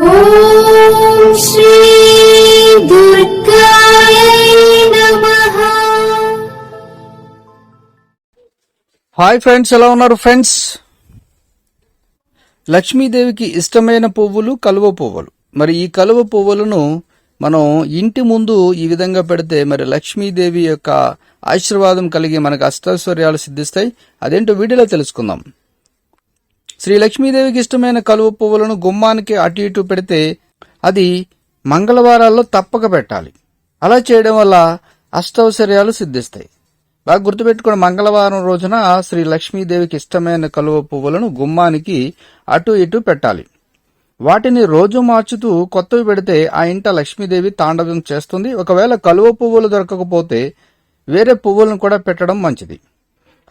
Hi friends ఎలా ఉన్నారు friends? లక్ష్మీదేవికి ఇష్టమైన పువ్వులు కలువ పువ్వులు. మరి ఈ కలువ పువ్వులను మనం ఇంటి ముందు ఈ విధంగా పెడితే మరి లక్ష్మీదేవి యొక్క ఆశీర్వాదం కలిగి మనకు అష్టైశ్వర్యాలు సిద్ధిస్తాయి. అదేంటో వీడియోలో తెలుసుకుందాం. శ్రీ లక్ష్మీదేవికి ఇష్టమైన కలువ పువ్వులను గుమ్మానికి అటు ఇటు పెడితే అది మంగళవారాల్లో తప్పక పెట్టాలి. అలా చేయడం వల్ల అష్టౌశ్వర్యాలు సిద్ధిస్తాయి. బాగా గుర్తుపెట్టుకుని మంగళవారం రోజున శ్రీ లక్ష్మీదేవికి ఇష్టమైన కలువ పువ్వులను గుమ్మానికి అటు ఇటు పెట్టాలి. వాటిని రోజు మార్చుతూ కొత్తవి పెడితే ఆ ఇంట లక్ష్మీదేవి తాండవం చేస్తుంది. ఒకవేళ కలువ పువ్వులు దొరకకపోతే వేరే పువ్వులను కూడా పెట్టడం మంచిది.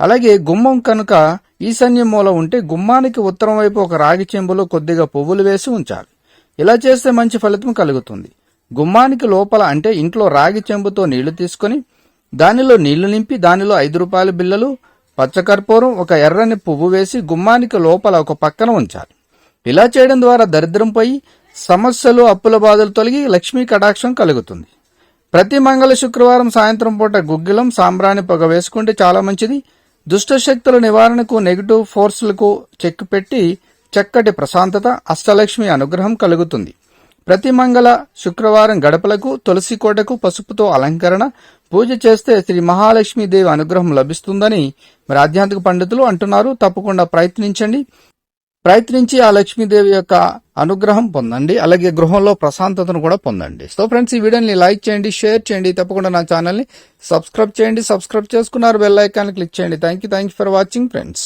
అలాగే గుమ్మం కనుక ఈశాన్య మూల ఉంటే గుమ్మానికి ఉత్తరం వైపు ఒక రాగి చెంబులో కొద్దిగా పువ్వులు వేసి ఉంచాలి. ఇలా చేస్తే మంచి ఫలితం కలుగుతుంది. గుమ్మానికి లోపల అంటే ఇంట్లో రాగి చెంబుతో నీళ్ళు తీసుకొని దానిలో నీళ్ళు నింపి దానిలో ఐదు రూపాయల బిల్లలు పచ్చకర్పూరం ఒక ఎర్రని పువ్వు వేసి గుమ్మానికి లోపల ఒక పక్కన ఉంచాలి. ఇలా చేయడం ద్వారా దరిద్రం పోయి సమస్యలు అప్పుల బాధలు తొలగి లక్ష్మీ కటాక్షం కలుగుతుంది. ప్రతి మంగళ శుక్రవారం సాయంత్రం పూట గుగ్గిలం సాంబ్రాణి పొగ వేసుకుంటే చాలా మంచిది. దుష్ట శక్తుల నివారణకు నెగిటివ్ ఫోర్స్లకు చెక్ పెట్టి చక్కటి ప్రశాంతత అష్టలక్ష్మి అనుగ్రహం కలుగుతుంది. ప్రతి మంగళ శుక్రవారం గడపలకు తులసి కోటకు పసుపుతో అలంకరణ పూజ చేస్తే శ్రీ మహాలక్ష్మీదేవి అనుగ్రహం లభిస్తుందని మరి ఆధ్యాత్మిక పండితులు అంటున్నారు. తప్పకుండా ప్రయత్నించండి. ప్రయత్నించి ఆ లక్ష్మీదేవి యొక్క అనుగ్రహం పొందండి. అలాగే గృహంలో ప్రశాంతతను కూడా పొందండి. సో ఫ్రెండ్స్ ఈ వీడియోని లైక్ చేయండి షేర్ చేయండి తప్పకుండా నా ఛానల్ని సబ్స్క్రైబ్ చేయండి సబ్స్క్రైబ్ చేసుకున్నారు బెల్ ఐకాన్ క్లిక్ చేయండి. Thank you thank you for watching friends.